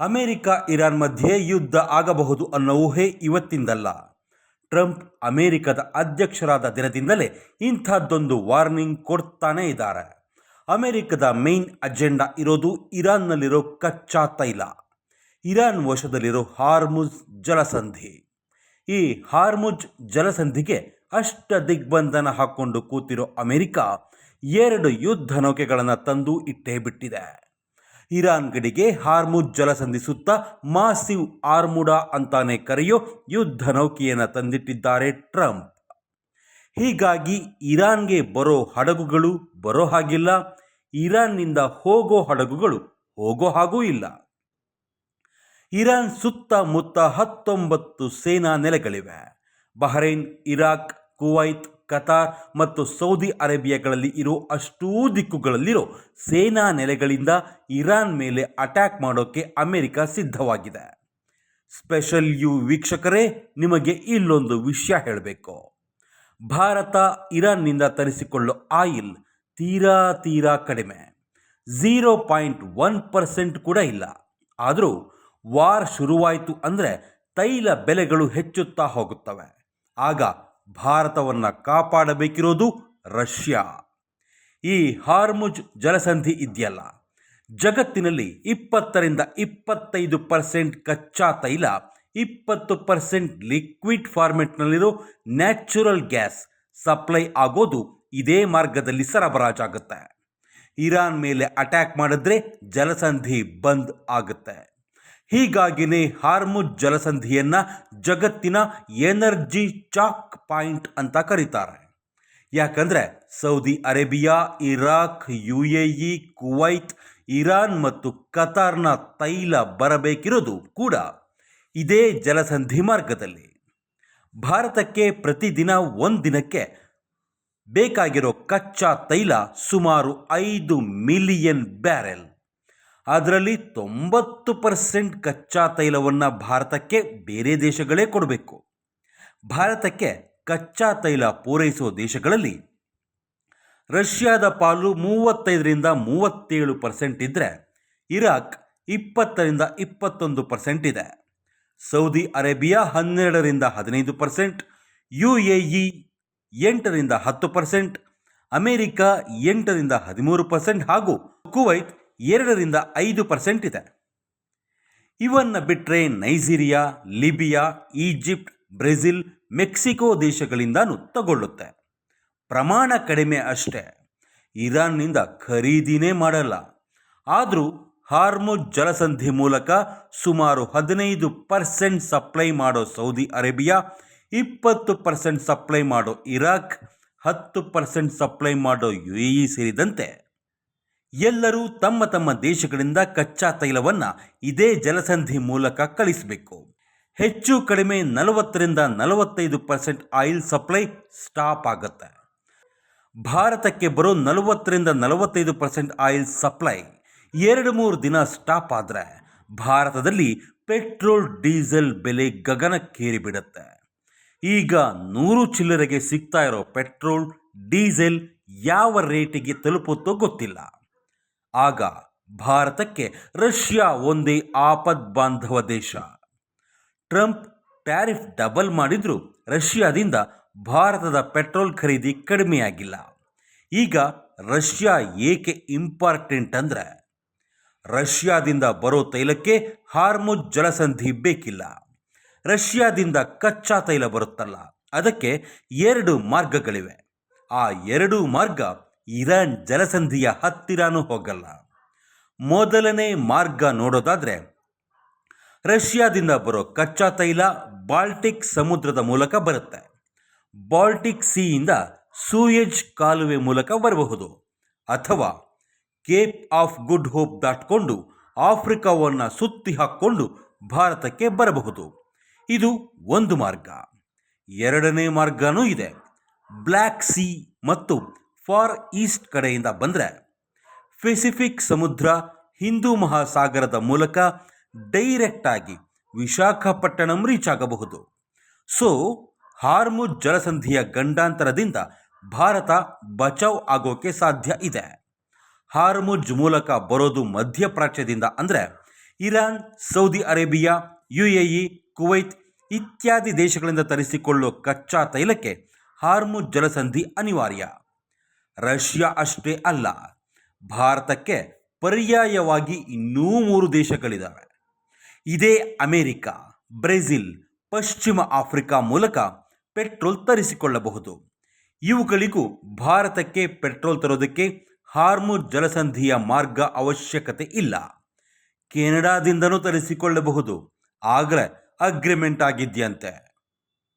America Iran ಮಧ್ಯೆ ಯುದ್ಧ ಆಗಬಹುದು ಅನ್ನೋ ಊಹೆ ಇವತ್ತಿಂದಲ್ಲ. ಟ್ರಂಪ್ ಅಮೆರಿಕದ ಅಧ್ಯಕ್ಷರಾದ ದಿನದಿಂದಲೇ ಇಂಥದ್ದೊಂದು ವಾರ್ನಿಂಗ್ ಕೊಡ್ತಾನೇ ಇದ್ದಾರೆ. ಅಮೆರಿಕದ ಮೇನ್ ಅಜೆಂಡಾ ಇರೋದು ಇರಾನ್ನಲ್ಲಿರೋ ಕಚ್ಚಾ ತೈಲ ಇರಾನ್ ವಶದಲ್ಲಿರೋ ಹಾರ್ಮುಜ್ ಜಲಸಂಧಿ. ಈ ಹಾರ್ಮುಜ್ ಜಲಸಂಧಿಗೆ ಅಷ್ಟ ದಿಗ್ಬಂಧನ ಹಾಕ್ಕೊಂಡು ಕೂತಿರೋ ಅಮೆರಿಕ ಎರಡು ಯುದ್ಧ ನೌಕೆಗಳನ್ನು ತಂದು ಇಟ್ಟೇ ಬಿಟ್ಟಿದೆ. ಇರಾನ್ ಗಡಿಗೆ ಹಾರ್ಮುಜ್ ಜಲಸಂಧಿ ಸುತ್ತ ಮಾಸಿವ್ ಆರ್ಮುಡಾ ಅಂತಾನೆ ಕರೆಯೋ ಯುದ್ಧ ನೌಕೆಯನ್ನು ತಂದಿಟ್ಟಿದ್ದಾರೆ ಟ್ರಂಪ್. ಹೀಗಾಗಿ ಇರಾನ್ಗೆ ಬರೋ ಹಡಗುಗಳು ಬರೋ ಹಾಗಿಲ್ಲ, ಇರಾನ್ನಿಂದ ಹೋಗೋ ಹಡಗುಗಳು ಹೋಗೋ ಹಾಗೂ ಇಲ್ಲ. ಇರಾನ್ ಸುತ್ತಮುತ್ತ ಹತ್ತೊಂಬತ್ತು ಸೇನಾ ನೆಲೆಗಳಿವೆ. ಬಹರೈನ್, ಇರಾಕ್, ಕುವೈತ್ ಕತಾರ್ ಮತ್ತು ಸೌದಿ ಅರೇಬಿಯಾಗಳಲ್ಲಿ ಇರೋ ಅಷ್ಟೂ ದಿಕ್ಕುಗಳಲ್ಲಿರೋ ಸೇನಾ ನೆಲೆಗಳಿಂದ ಇರಾನ್ ಮೇಲೆ ಅಟ್ಯಾಕ್ ಮಾಡೋಕ್ಕೆ ಅಮೆರಿಕ ಸಿದ್ಧವಾಗಿದೆ. ಸ್ಪೆಷಲ್ ಯು ವೀಕ್ಷಕರೇ, ನಿಮಗೆ ಇಲ್ಲೊಂದು ವಿಷಯ ಹೇಳಬೇಕು. ಭಾರತ ಇರಾನ್ನಿಂದ ತರಿಸಿಕೊಳ್ಳೋ ಆಯಿಲ್ ತೀರಾ ತೀರಾ ಕಡಿಮೆ. ಝೀರೋ ಪಾಯಿಂಟ್ ಒನ್ ಪರ್ಸೆಂಟ್ ಕೂಡ ಇಲ್ಲ. ಆದರೂ ವಾರ್ ಶುರುವಾಯಿತು ಅಂದರೆ ತೈಲ ಬೆಲೆಗಳು ಹೆಚ್ಚುತ್ತಾ ಹೋಗುತ್ತವೆ. ಆಗ ಭಾರತವನ್ನು ಕಾಪಾಡಬೇಕಿರೋದು ರಷ್ಯಾ. ಈ ಹಾರ್ಮುಜ್ ಜಲಸಂಧಿ ಇದೆಯಲ್ಲ, ಜಗತ್ತಿನಲ್ಲಿ ಇಪ್ಪತ್ತರಿಂದ ಇಪ್ಪತ್ತೈದು ಪರ್ಸೆಂಟ್ ಕಚ್ಚಾ ತೈಲ, ಇಪ್ಪತ್ತು ಪರ್ಸೆಂಟ್ ಲಿಕ್ವಿಡ್ ಫಾರ್ಮೆಟ್ನಲ್ಲಿರೋ ನ್ಯಾಚುರಲ್ ಗ್ಯಾಸ್ ಸಪ್ಲೈ ಆಗೋದು ಇದೇ ಮಾರ್ಗದಲ್ಲಿ ಸರಬರಾಜಾಗುತ್ತೆ. ಇರಾನ್ ಮೇಲೆ ಅಟ್ಯಾಕ್ ಮಾಡಿದ್ರೆ ಜಲಸಂಧಿ ಬಂದ್ ಆಗುತ್ತೆ. ಹೀಗಾಗಿನೇ ಹಾರ್ಮುಜ್ ಜಲಸಂಧಿಯನ್ನು ಜಗತ್ತಿನ ಎನರ್ಜಿ ಚಾಕ್ ಪಾಯಿಂಟ್ ಅಂತ ಕರೀತಾರೆ. ಯಾಕಂದರೆ Saudi Arabia, Iraq U A E Kuwait, Iran ಮತ್ತು ಕತಾರ್ನ ತೈಲ ಬರಬೇಕಿರೋದು ಕೂಡ ಇದೇ ಜಲಸಂಧಿ ಮಾರ್ಗದಲ್ಲಿ. ಭಾರತಕ್ಕೆ ಪ್ರತಿದಿನ ಒಂದಿನಕ್ಕೆ ಬೇಕಾಗಿರೋ ಕಚ್ಚಾ ತೈಲ ಸುಮಾರು ಐದು ಮಿಲಿಯನ್ ಬ್ಯಾರೆಲ್. ಅದರಲ್ಲಿ ತೊಂಬತ್ತು ಪರ್ಸೆಂಟ್ ಕಚ್ಚಾ ತೈಲವನ್ನು ಭಾರತಕ್ಕೆ ಬೇರೆ ದೇಶಗಳೇ ಕೊಡಬೇಕು. ಭಾರತಕ್ಕೆ ಕಚ್ಚಾ ತೈಲ ಪೂರೈಸುವ ದೇಶಗಳಲ್ಲಿ ರಷ್ಯಾದ ಪಾಲು ಮೂವತ್ತೈದರಿಂದ ಮೂವತ್ತೇಳು ಪರ್ಸೆಂಟ್ ಇದ್ದರೆ ಇರಾಕ್ ಇಪ್ಪತ್ತರಿಂದ ಇಪ್ಪತ್ತೊಂದು ಪರ್ಸೆಂಟ್ ಇದೆ. ಸೌದಿ ಅರೇಬಿಯಾ ಹನ್ನೆರಡರಿಂದ ಹದಿನೈದು ಪರ್ಸೆಂಟ್ ಯು ಎ ಇ ಎಂಟರಿಂದ ಹತ್ತು ಪರ್ಸೆಂಟ್, ಅಮೇರಿಕಾ ಎಂಟರಿಂದ ಹದಿಮೂರು ಪರ್ಸೆಂಟ್ ಹಾಗೂ ಕುವೈತ್ ಎರಡರಿಂದ ಐದು ಪರ್ಸೆಂಟ್ ಇದೆ. ಇವನ್ನು ಬಿಟ್ಟರೆ Nigeria, Libya, Egypt, Brazil, Mexico ದೇಶಗಳಿಂದನೂ ತಗೊಳ್ಳುತ್ತೆ. ಪ್ರಮಾಣ ಕಡಿಮೆ ಅಷ್ಟೇ. ಇರಾನ್ನಿಂದ ಖರೀದಿನೇ ಮಾಡಲ್ಲ. ಆದರೂ ಹಾರ್ಮುಜ್ ಜಲಸಂಧಿ ಮೂಲಕ ಸುಮಾರು ಹದಿನೈದು ಪರ್ಸೆಂಟ್ ಸಪ್ಲೈ ಮಾಡೋ ಸೌದಿ ಅರೇಬಿಯಾ, ಇಪ್ಪತ್ತು ಪರ್ಸೆಂಟ್ ಸಪ್ಲೈ ಮಾಡೋ ಇರಾಕ್, ಹತ್ತು ಪರ್ಸೆಂಟ್ ಸಪ್ಲೈ ಮಾಡೋ ಯು ಸೇರಿದಂತೆ ಎಲ್ಲರೂ ತಮ್ಮ ತಮ್ಮ ದೇಶಗಳಿಂದ ಕಚ್ಚಾ ತೈಲವನ್ನು ಇದೇ ಜಲಸಂಧಿ ಮೂಲಕ ಕಳಿಸಬೇಕು. ಹೆಚ್ಚು ಕಡಿಮೆ ನಲವತ್ತರಿಂದ ನಲವತ್ತೈದು ಪರ್ಸೆಂಟ್ ಆಯಿಲ್ ಸಪ್ಲೈ ಸ್ಟಾಪ್ ಆಗುತ್ತೆ. ಭಾರತಕ್ಕೆ ಬರೋ ನಲವತ್ತರಿಂದ ನಲವತ್ತೈದು ಪರ್ಸೆಂಟ್ ಆಯಿಲ್ ಸಪ್ಲೈ ಎರಡು ಮೂರು ದಿನ ಸ್ಟಾಪ್ ಆದರೆ ಭಾರತದಲ್ಲಿ ಪೆಟ್ರೋಲ್, ಡೀಸೆಲ್ ಬೆಲೆ ಗಗನಕ್ಕೇರಿ ಬಿಡುತ್ತೆ ಈಗ ನೂರು ಚಿಲ್ಲರೆಗೆ ಸಿಗ್ತಾ ಇರೋ ಪೆಟ್ರೋಲ್, ಡೀಸೆಲ್ ಯಾವ ರೇಟಿಗೆ ತಲುಪುತ್ತೋ ಗೊತ್ತಿಲ್ಲ. ಆಗ ಭಾರತಕ್ಕೆ ರಷ್ಯಾ ಒಂದೇ ಆಪದ್ ಬಾಂಧವ ದೇಶ. ಟ್ರಂಪ್ ಟ್ಯಾರಿಫ್ ಡಬಲ್ ಮಾಡಿದರೂ ರಷ್ಯಾದಿಂದ ಭಾರತದ ಪೆಟ್ರೋಲ್ ಖರೀದಿ ಕಡಿಮೆಯಾಗಿಲ್ಲ. ಈಗ ರಷ್ಯಾ ಏಕೆ ಇಂಪಾರ್ಟೆಂಟ್ ಅಂದರೆ, ರಷ್ಯಾದಿಂದ ಬರೋ ತೈಲಕ್ಕೆ ಹಾರ್ಮೋನ್ ಜಲಸಂಧಿ ಬೇಕಿಲ್ಲ. ರಷ್ಯಾದಿಂದ ಕಚ್ಚಾ ತೈಲ ಬರುತ್ತಲ್ಲ, ಅದಕ್ಕೆ ಎರಡು ಮಾರ್ಗಗಳಿವೆ. ಆ ಎರಡೂ ಮಾರ್ಗ ಇರಾನ್ ಜಲಸಂಧಿಯ ಹತ್ತಿರನೂ ಹೋಗಲ್ಲ. ಮೊದಲನೇ ಮಾರ್ಗ ನೋಡೋದಾದರೆ, ರಷ್ಯಾದಿಂದ ಬರೋ ಕಚ್ಚಾ ತೈಲ ಬಾಲ್ಟಿಕ್ ಸಮುದ್ರದ ಮೂಲಕ ಬರುತ್ತೆ. ಬಾಲ್ಟಿಕ್ ಸಿಯಿಂದ ಸೂಯೆಜ್ ಕಾಲುವೆ ಮೂಲಕ ಬರಬಹುದು. ಅಥವಾ ಕೇಪ್ ಆಫ್ ಗುಡ್ ಹೋಪ್ ದಾಟ್ಕೊಂಡು ಆಫ್ರಿಕಾವನ್ನು ಸುತ್ತಿ ಹಾಕ್ಕೊಂಡು ಭಾರತಕ್ಕೆ ಬರಬಹುದು. ಇದು ಒಂದು ಮಾರ್ಗ. ಎರಡನೇ ಮಾರ್ಗನೂ ಇದೆ. ಬ್ಲ್ಯಾಕ್ ಸಿ ಮತ್ತು ಫಾರ್ ಈಸ್ಟ್ ಕಡೆಯಿಂದ ಬಂದರೆ ಪೆಸಿಫಿಕ್ ಸಮುದ್ರ ಹಿಂದೂ ಮಹಾಸಾಗರದ ಮೂಲಕ ಡೈರೆಕ್ಟಾಗಿ ವಿಶಾಖಪಟ್ಟಣಂ ರೀಚ್ ಆಗಬಹುದು. ಸೊ ಹಾರ್ಮುಜ್ ಜಲಸಂಧಿಯ ಗಂಡಾಂತರದಿಂದ ಭಾರತ ಬಚಾವ್ ಆಗೋಕೆ ಸಾಧ್ಯ ಇದೆ. ಹಾರ್ಮುಜ್ ಮೂಲಕ ಬರೋದು ಮಧ್ಯಪ್ರಾಚ್ಯದಿಂದ ಅಂದರೆ Iran, Saudi Arabia U A E Kuwait ಇತ್ಯಾದಿ ದೇಶಗಳಿಂದ ತರಿಸಿಕೊಳ್ಳುವ ಕಚ್ಚಾ ತೈಲಕ್ಕೆ ಹಾರ್ಮುಜ್ ಜಲಸಂಧಿ ಅನಿವಾರ್ಯ. ರಷ್ಯಾ ಅಷ್ಟೇ ಅಲ್ಲ, ಭಾರತಕ್ಕೆ ಪರ್ಯಾಯವಾಗಿ ಇನ್ನೂ ಮೂರು ದೇಶಗಳಿದ್ದಾವೆ ಇದೇ ಅಮೆರಿಕ, ಬ್ರೆಜಿಲ್, ಪಶ್ಚಿಮ ಆಫ್ರಿಕಾ ಮೂಲಕ ಪೆಟ್ರೋಲ್ ತರಿಸಿಕೊಳ್ಳಬಹುದು. ಇವುಗಳಿಗೂ ಭಾರತಕ್ಕೆ ಪೆಟ್ರೋಲ್ ತರೋದಕ್ಕೆ ಹಾರ್ಮೋನ್ ಜಲಸಂಧಿಯ ಮಾರ್ಗ ಅವಶ್ಯಕತೆ ಇಲ್ಲ. ಕೆನಡಾದಿಂದನೂ ತರಿಸಿಕೊಳ್ಳಬಹುದು, ಆಗಲೇ ಅಗ್ರಿಮೆಂಟ್ ಆಗಿದೆಯಂತೆ.